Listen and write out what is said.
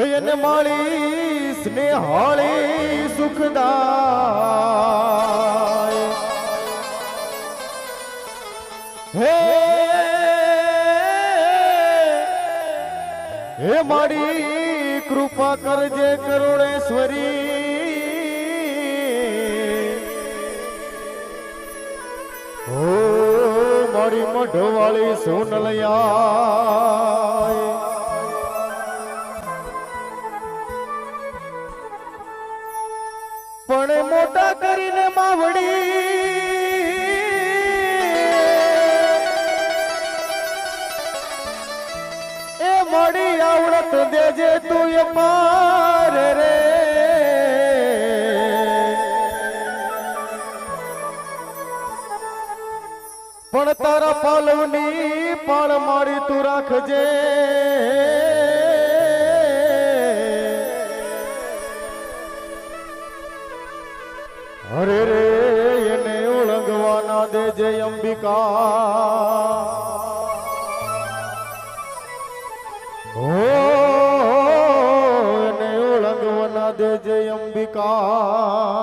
એને માળી સ્નેહાળી સુખદાય. હે હે મારી કૃપા કરજે કરુણેશ્વરી. હો મારી મઢવાળી સોનલયા. પણ મોટા કરીને માવડી. એ મળી આવડત દેજે તું એ પાર રે. પણ તારા પાલવની પાળ મારી તું રાખજે. હરે રે એને ઓળંગવાના દે જય અંબિકા. હો એને ઓળંગવાના દે જય અંબિકા.